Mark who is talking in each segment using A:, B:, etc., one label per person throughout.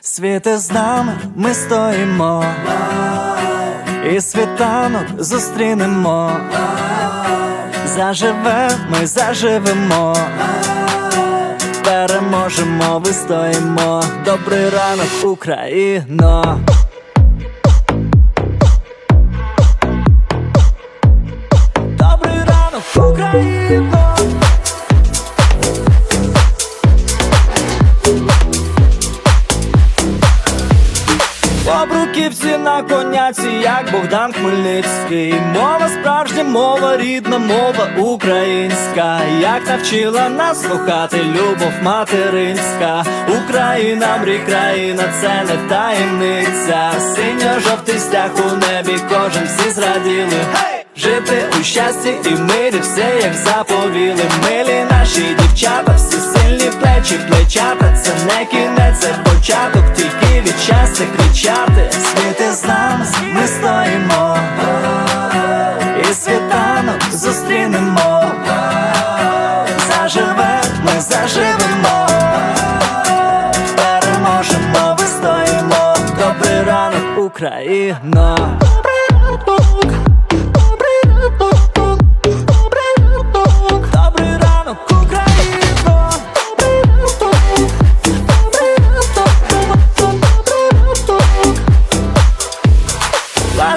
A: Світи з нами, ми стоїмо, і світанок зустрінемо. Заживе, ми заживемо, переможемо, вистоїмо. Добрий ранок, Україно. Обруківці на коняці, як Богдан Хмельницький. Мова справжня, мова рідна, мова українська. Як навчила нас слухати любов материнська. Україна, мрій країна, це не таємниця. Синьо-жовтий стяг у небі, кожен всі зраділи. Жити у щасті і мирі все як заповіли. Милі наші дівчата, всі сильні плечі, плечата. Це не кінець, це початок, щастя кричати. Світи з нами, ми стоїмо, і світанок зустрінемо. Заживе, ми заживемо, переможемо, вистоїмо. Добрий ранок, Україна.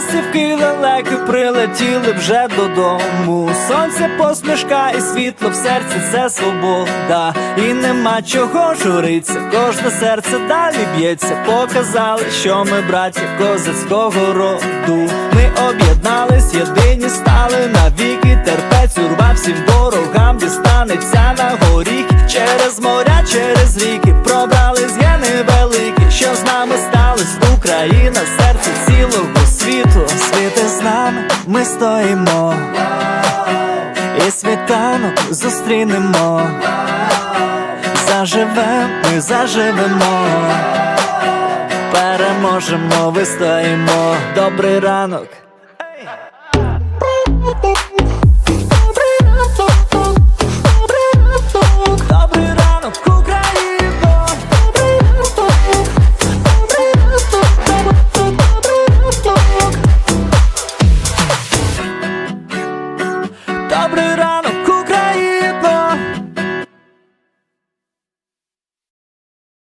A: Ластівки лелеки прилетіли вже додому. Сонце посмішка і світло в серці це свобода. І нема чого журиться, кожне серце далі б'ється. Показали, що ми браті козацького роду. Ми об'єднались, єдині стали навіки. Терпець урва всім ворогам дістанеться на горіхи через моря, через ріки. Пробрались є невеликі, що з нами сталось Україна, світу. Світи з нами, ми стоїмо, і світанок зустрінемо. Заживем, ми заживемо, переможемо, вистоїмо. Добрий ранок.